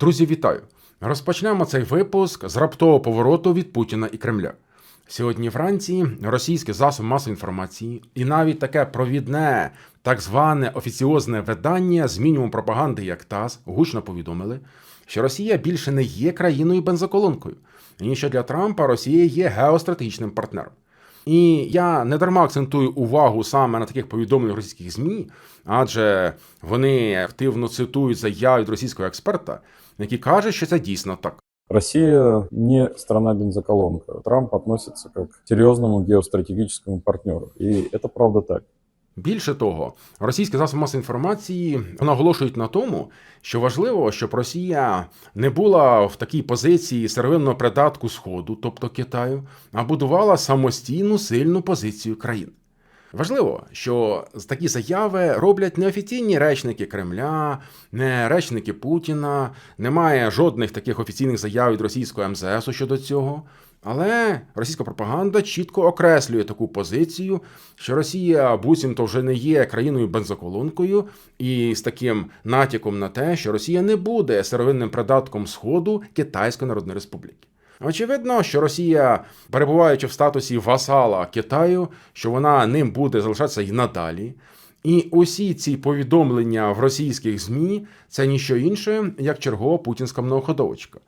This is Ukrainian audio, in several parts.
Друзі, вітаю! Розпочнемо цей випуск з раптового повороту від Путіна і Кремля. Сьогодні вранці російські засоби масової інформації і навіть таке провідне, так зване офіціозне видання з мінімум пропаганди, як ТАСС, гучно повідомили, що Росія більше не є країною бензоколонкою, і що для Трампа Росія є геостратегічним партнером. І я не дарма акцентую увагу саме на таких повідомленнях російських ЗМІ, адже вони активно цитують заяви від російського експерта, який каже, що це дійсно так. Россия не страна-бензоколонка. Трамп относится как к серьезному геостратегическому партнеру. И это правда так. Більше того, російські засоби масової інформації наголошують на тому, що важливо, щоб Росія не була в такій позиції сировинного придатку Сходу, тобто Китаю, а будувала самостійну сильну позицію країн. Важливо, що такі заяви роблять неофіційні речники Кремля, не речники Путіна, немає жодних таких офіційних заяв від російського МЗС щодо цього. Але російська пропаганда чітко окреслює таку позицію, що Росія буцімто вже не є країною бензоколонкою, і з таким натяком на те, що Росія не буде сировинним придатком Сходу Китайської Народної Республіки. Очевидно, що Росія, перебуваючи в статусі васала Китаю, що вона ним буде залишатися і надалі. І усі ці повідомлення в російських ЗМІ це ніщо інше, як чергова путінська многоходовочка.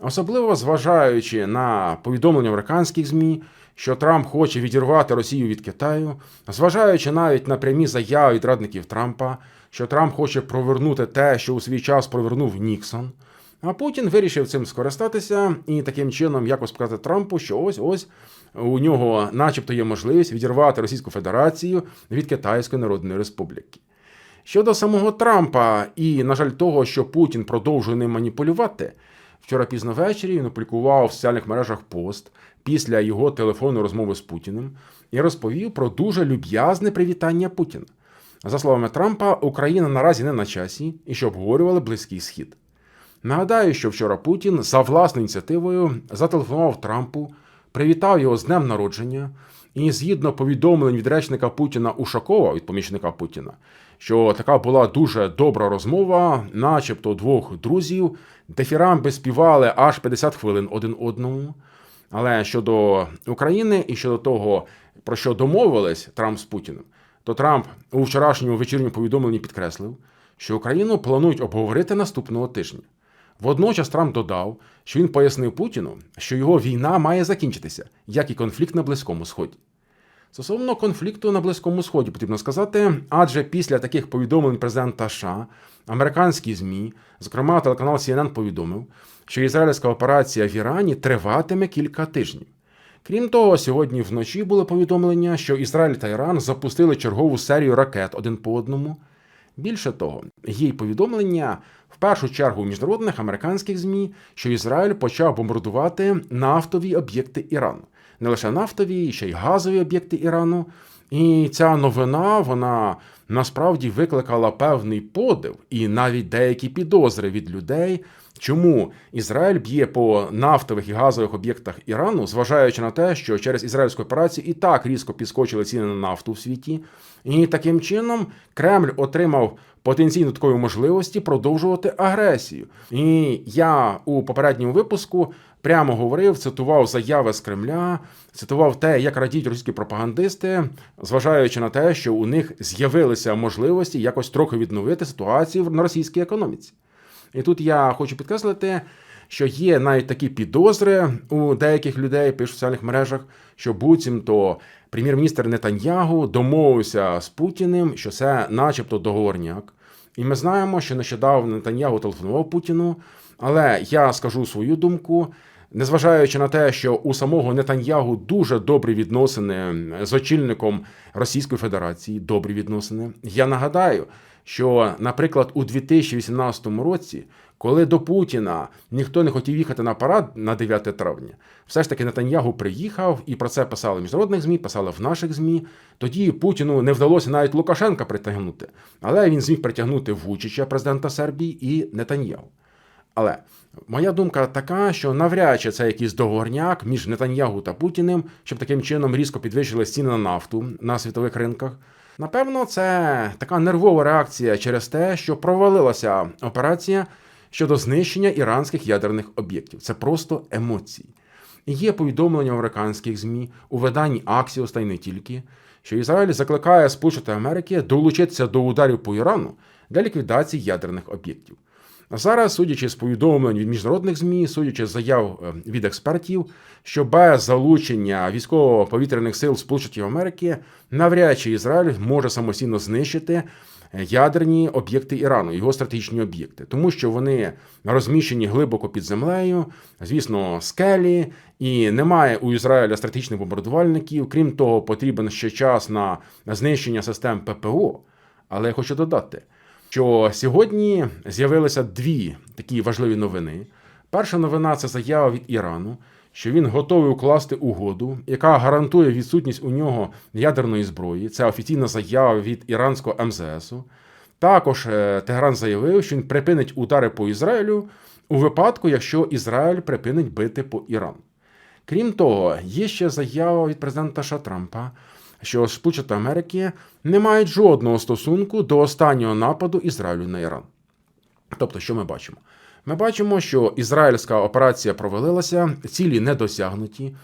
Особливо зважаючи на повідомлення американських ЗМІ, що Трамп хоче відірвати Росію від Китаю, зважаючи навіть на прямі заяви від радників Трампа, що Трамп хоче провернути те, що у свій час провернув Ніксон. А Путін вирішив цим скористатися і таким чином якось сказати Трампу, що ось ось у нього, начебто, є можливість відірвати Російську Федерацію від Китайської Народної Республіки. Щодо самого Трампа і, на жаль, того, що Путін продовжує ним маніпулювати, вчора пізно ввечері він опублікував в соціальних мережах пост після його телефонної розмови з Путіним і розповів про дуже люб'язне привітання Путіна. За словами Трампа, Україна наразі не на часі і що обговорювали Близький Схід. Нагадаю, що вчора Путін за власною ініціативою зателефонував Трампу, привітав його з днем народження, і згідно повідомлень від речника Путіна Ушакова, від помічника Путіна, що така була дуже добра розмова, начебто двох друзів, дефірамби співали аж 50 хвилин один одному. Але щодо України і щодо того, про що домовились Трамп з Путіним, то Трамп у вчорашньому вечірньому повідомленні підкреслив, що Україну планують обговорити наступного тижня. Водночас Трамп додав, що він пояснив Путіну, що його війна має закінчитися, як і конфлікт на Близькому Сході. Стосовно конфлікту на Близькому Сході потрібно сказати, адже після таких повідомлень президента США американські ЗМІ, зокрема телеканал CNN, повідомив, що ізраїльська операція в Ірані триватиме кілька тижнів. Крім того, сьогодні вночі було повідомлення, що Ізраїль та Іран запустили чергову серію ракет один по одному. Більше того, є й повідомлення в першу чергу у міжнародних американських ЗМІ, що Ізраїль почав бомбардувати нафтові об'єкти Ірану, не лише нафтові, ще й газові об'єкти Ірану. І ця новина вона насправді викликала певний подив і навіть деякі підозри від людей. Чому Ізраїль б'є по нафтових і газових об'єктах Ірану, зважаючи на те, що через ізраїльську операцію і так різко підскочили ціни на нафту в світі, і таким чином Кремль отримав потенційну такої можливості продовжувати агресію. І я у попередньому випуску прямо говорив, цитував заяви з Кремля, цитував те, як радіють російські пропагандисти, зважаючи на те, що у них з'явилися можливості якось трохи відновити ситуацію на російській економіці. І тут я хочу підкреслити, що є навіть такі підозри у деяких людей, пишуть в соціальних мережах, що буцімто прем'єр-міністр Нетаньягу домовився з Путіним, що це, начебто, договорняк. І ми знаємо, що нещодавно Нетаньягу телефонував Путіну. Але я скажу свою думку. Незважаючи на те, що у самого Нетаньягу дуже добрі відносини з очільником Російської Федерації, добрі відносини. Я нагадаю, що, наприклад, у 2018 році, коли до Путіна ніхто не хотів їхати на парад на 9 травня, все ж таки Нетаньягу приїхав, і про це писали в міжнародних змі, писали в наших змі. Тоді Путіну не вдалося навіть Лукашенка притягнути, але він зміг притягнути Вучича, президента Сербії, і Нетаньягу. Але моя думка така, що навряд чи це якийсь договорняк між Нетаньягу та Путіним, щоб таким чином різко підвищили ціни на нафту на світових ринках. Напевно, це така нервова реакція через те, що провалилася операція, щодо знищення іранських ядерних об'єктів. Це просто емоції. Є повідомлення американських ЗМІ у виданні Аксіос та й не тільки, що Ізраїль закликає Сполучені Америки долучитися до ударів по Ірану для ліквідації ядерних об'єктів. Зараз, судячи з повідомлень від міжнародних ЗМІ, судячи з заяв е, від експертів, що без залучення військово-повітряних сил Сполучених Америки навряд чи Ізраїль може самостійно знищити ядерні об'єкти Ірану, його стратегічні об'єкти, тому що вони розміщені глибоко під землею, звісно, скелі, і немає у Ізраїля стратегічних бомбардувальників. Крім того, потрібен ще час на знищення систем ППО. Але я хочу додати, що сьогодні з'явилися дві такі важливі новини. Перша новина це заява від Ірану, що він готовий укласти угоду, яка гарантує відсутність у нього ядерної зброї. Це офіційна заява від іранського МЗСу. Також е, Тегеран заявив, що він припинить удари по Ізраїлю у випадку, якщо Ізраїль припинить бити по Ірану. Крім того, є ще заява від президента США Трампа, що Сполучені Америки не мають жодного стосунку до останнього нападу Ізраїлю на Іран. Тобто, що ми бачимо? Ми бачимо, що ізраїльська операція провалилася, цілі не досягнуті,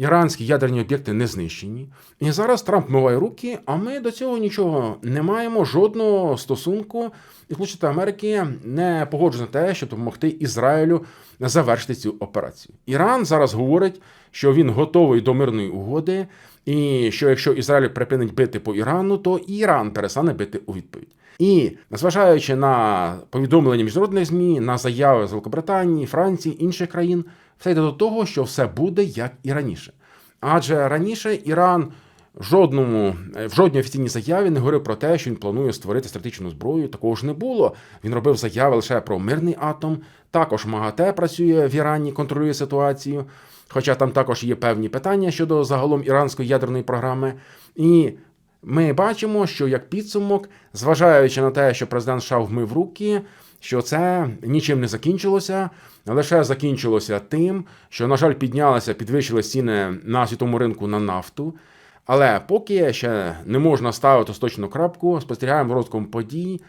іранські ядерні об'єкти не знищені. І зараз Трамп миває руки, а ми до цього нічого не маємо, жодного стосунку. І Сполучені Америки не погоджують на те, щоб допомогти Ізраїлю завершити цю операцію. Іран зараз говорить, що він готовий до мирної угоди, і що якщо Ізраїль припинить бити по Ірану, то Іран перестане бити у відповідь. І незважаючи на повідомлення міжнародних ЗМІ, на заяви з Великобританії, Франції, інших країн, все йде до того, що все буде як і раніше. Адже раніше Іран жодному в жодній офіційній заяві не говорив про те, що він планує створити стратегічну зброю. Такого ж не було. Він робив заяви лише про мирний атом. Також МАГАТЕ працює в Ірані, контролює ситуацію. Хоча там також є певні питання щодо загалом іранської ядерної програми. І ми бачимо, що як підсумок, зважаючи на те, що президент США вмив руки, що це нічим не закінчилося, лише закінчилося тим, що, на жаль, піднялися, підвищили ціни на світовому ринку на нафту. Але поки ще не можна ставити точну крапку, спостерігаємо розвитком подій.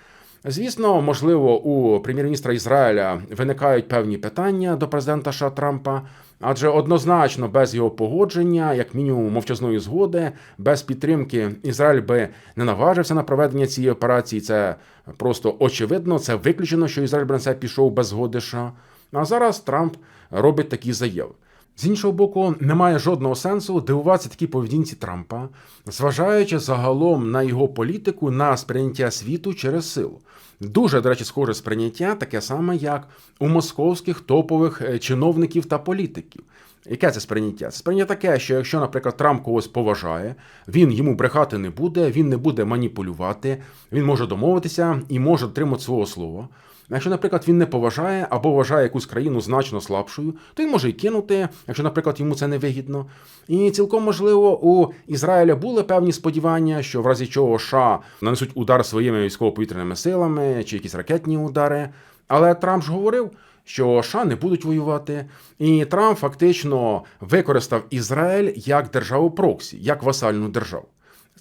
Звісно, можливо, у прем'єр-міністра Ізраїля виникають певні питання до президента США Трампа, адже однозначно без його погодження, як мінімум мовчазної згоди, без підтримки Ізраїль би не наважився на проведення цієї операції. Це просто очевидно, це виключено, що Ізраїль би на це пішов без згоди США. А зараз Трамп робить такі заяви. З іншого боку, немає жодного сенсу дивуватися такій поведінці Трампа, зважаючи загалом на його політику на сприйняття світу через силу. Дуже, до речі, схоже сприйняття, таке саме, як у московських топових е, чиновників та політиків. Яке це сприйняття? Це сприйняття таке, що якщо, наприклад, Трамп когось поважає, він йому брехати не буде, він не буде маніпулювати, він може домовитися і може дотримати свого слова. Якщо, наприклад, він не поважає або вважає якусь країну значно слабшою, то він може й кинути, якщо, наприклад, йому це не вигідно. І цілком можливо у Ізраїля були певні сподівання, що в разі чого США нанесуть удар своїми військово-повітряними силами чи якісь ракетні удари. Але Трамп ж говорив. Що США не будуть воювати, і Трамп фактично використав Ізраїль як державу проксі, як васальну державу.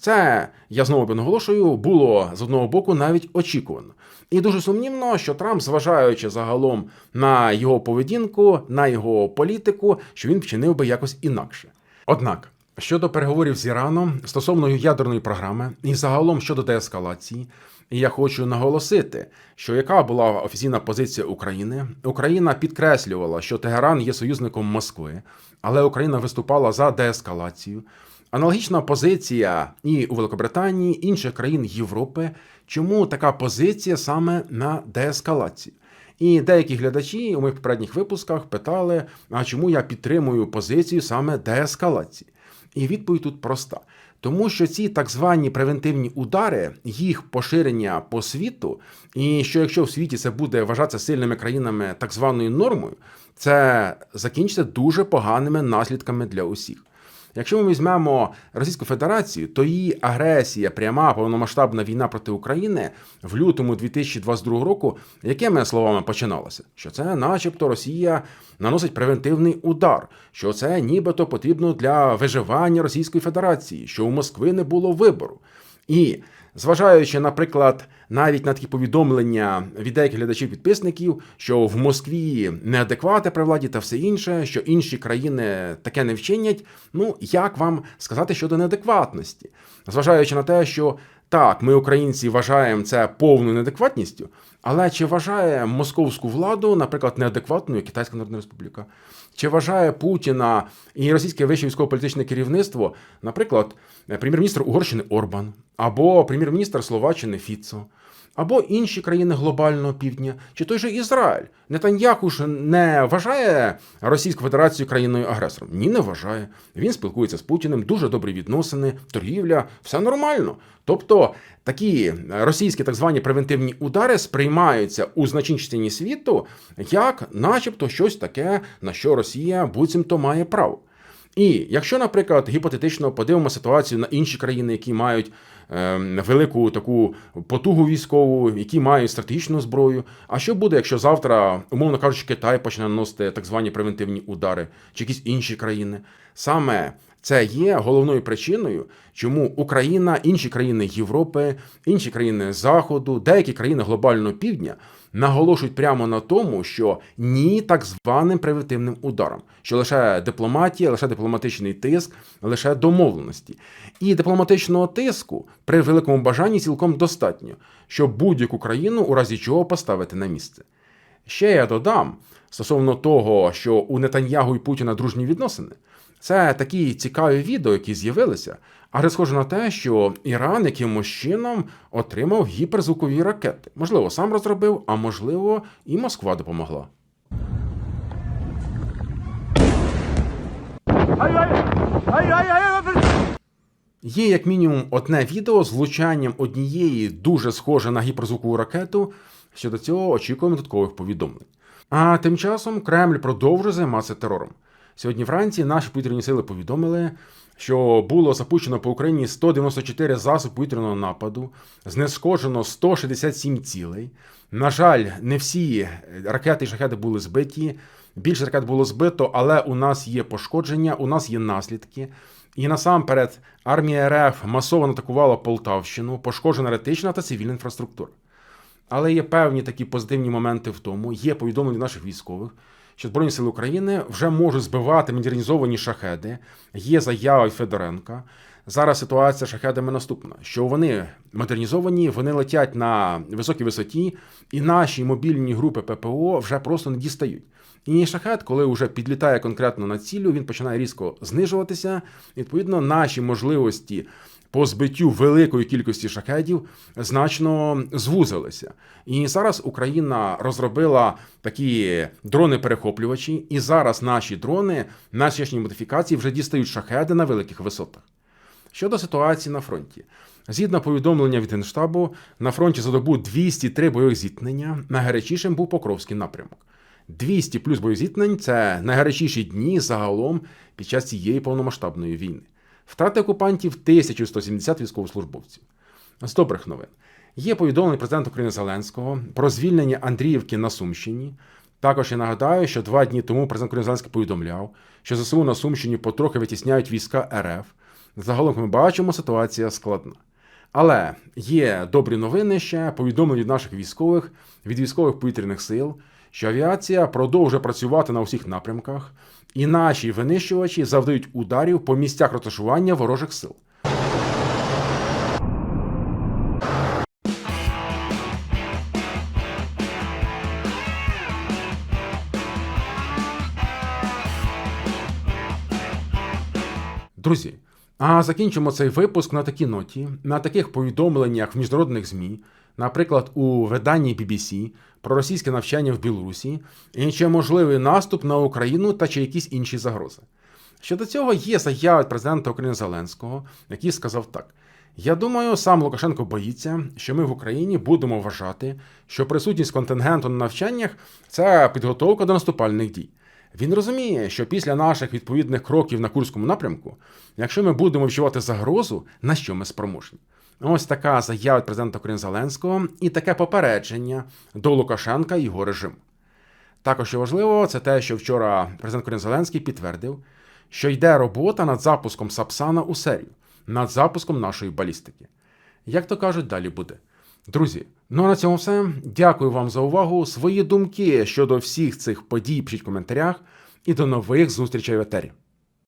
Це я знову наголошую, було з одного боку навіть очікувано. І дуже сумнівно, що Трамп, зважаючи загалом на його поведінку, на його політику, що він вчинив би якось інакше. Однак. Щодо переговорів з Іраном стосовно ядерної програми і загалом щодо деескалації, я хочу наголосити, що яка була офіційна позиція України, Україна підкреслювала, що Тегеран є союзником Москви, але Україна виступала за деескалацію. Аналогічна позиція і у Великобританії, інших країн Європи. Чому така позиція саме на деескалації? І деякі глядачі у моїх попередніх випусках питали: а чому я підтримую позицію саме деескалації? І відповідь тут проста. Тому що ці так звані превентивні удари, їх поширення по світу, і що якщо в світі це буде вважатися сильними країнами так званою нормою, це закінчиться дуже поганими наслідками для усіх. Якщо ми візьмемо Російську Федерацію, то її агресія, пряма повномасштабна війна проти України в лютому 2022 року, якими словами починалася? Що це, начебто, Росія наносить превентивний удар, що це нібито потрібно для виживання Російської Федерації, що у Москви не було вибору. І Зважаючи, наприклад, навіть на такі повідомлення від деяких глядачів-підписників, що в Москві неадеквати при владі та все інше, що інші країни таке не вчинять. Ну як вам сказати щодо неадекватності? Зважаючи на те, що так, ми, українці, вважаємо це повною неадекватністю, але чи вважає московську владу, наприклад, неадекватною Китайська Народна Республіка? Чи вважає Путіна і російське вище військово-політичне керівництво, наприклад, прем'єр-міністр Угорщини Орбан, або прем'єр-міністр Словаччини Фіцо, або інші країни глобального півдня, чи той же Ізраїль? Нетаньяху ж не вважає Російську Федерацію країною агресором? Ні, не вважає. Він спілкується з Путіним, дуже добрі відносини, торгівля, все нормально. Тобто такі російські так звані превентивні удари сприймаються у значній частині світу як, начебто, щось таке, на що Росія буцімто має право. І якщо, наприклад, гіпотетично подивимо ситуацію на інші країни, які мають е, велику таку потугу військову, які мають стратегічну зброю. А що буде, якщо завтра, умовно кажучи, Китай почне наносити так звані превентивні удари, чи якісь інші країни? Саме це є головною причиною, чому Україна, інші країни Європи, інші країни Заходу, деякі країни глобального півдня наголошують прямо на тому, що ні так званим превентивним ударам, що лише дипломатія, лише дипломатичний тиск, лише домовленості. І дипломатичного тиску при великому бажанні цілком достатньо, щоб будь-яку країну у разі чого поставити на місце. Ще я додам стосовно того, що у Нетаньягу і Путіна дружні відносини. Це такі цікаві відео, які з'явилися, але схоже на те, що Іран якимось чином отримав гіперзвукові ракети. Можливо, сам розробив, а можливо, і Москва допомогла. Є як мінімум одне відео з влучанням однієї дуже схоже на гіперзвукову ракету. Щодо цього очікуємо додаткових повідомлень. А тим часом Кремль продовжує займатися терором. Сьогодні вранці наші повітряні сили повідомили, що було запущено по Україні 194 засоби повітряного нападу, знешкоджено 167 цілей. На жаль, не всі ракети і шахеди були збиті. Більше ракет було збито, але у нас є пошкодження, у нас є наслідки. І насамперед армія РФ масово атакувала Полтавщину, пошкоджена ретична та цивільна інфраструктура. Але є певні такі позитивні моменти в тому, є повідомлення наших військових, що Збройні сили України вже можуть збивати модернізовані шахеди. Є заява Федоренка. Зараз ситуація з шахедами наступна: що вони модернізовані, вони летять на високій висоті, і наші мобільні групи ППО вже просто не дістають. І шахет, коли вже підлітає конкретно на цілю, він починає різко знижуватися. Відповідно, наші можливості по збиттю великої кількості шахедів значно звузилися. І зараз Україна розробила такі дрони-перехоплювачі, і зараз наші дрони, наші модифікації вже дістають шахеди на великих висотах. Щодо ситуації на фронті. Згідно повідомлення від Генштабу, на фронті за добу 203 бойових зіткнення, найгарячішим був Покровський напрямок. 200 плюс бойових зіткнень – це найгарячіші дні загалом під час цієї повномасштабної війни. Втрати окупантів 1170 військовослужбовців. З добрих новин. Є повідомлення президента України Зеленського про звільнення Андріївки на Сумщині. Також я нагадаю, що два дні тому президент України Зеленський повідомляв, що ЗСУ на Сумщині потрохи витісняють війська РФ. Загалом, ми бачимо, ситуація складна. Але є добрі новини ще повідомлення від наших військових, від військових повітряних сил, що авіація продовжує працювати на усіх напрямках, і наші винищувачі завдають ударів по місцях розташування ворожих сил. Друзі, а закінчимо цей випуск на такій ноті, на таких повідомленнях в міжнародних ЗМІ, наприклад, у виданні BBC про російське навчання в Білорусі, і чи можливий наступ на Україну та чи якісь інші загрози. Щодо цього є заява від президента України Зеленського, який сказав так. Я думаю, сам Лукашенко боїться, що ми в Україні будемо вважати, що присутність контингенту на навчаннях це підготовка до наступальних дій. Він розуміє, що після наших відповідних кроків на Курському напрямку, якщо ми будемо відчувати загрозу, на що ми спроможні. Ось така заява від президента України Зеленського і таке попередження до Лукашенка і його режиму. Також що важливо, це те, що вчора президент України Зеленський підтвердив, що йде робота над запуском Сапсана у серію, над запуском нашої балістики. як то кажуть, далі буде. Друзі, ну а на цьому все. Дякую вам за увагу. Свої думки щодо всіх цих подій пишіть в коментарях і до нових зустрічей в етері.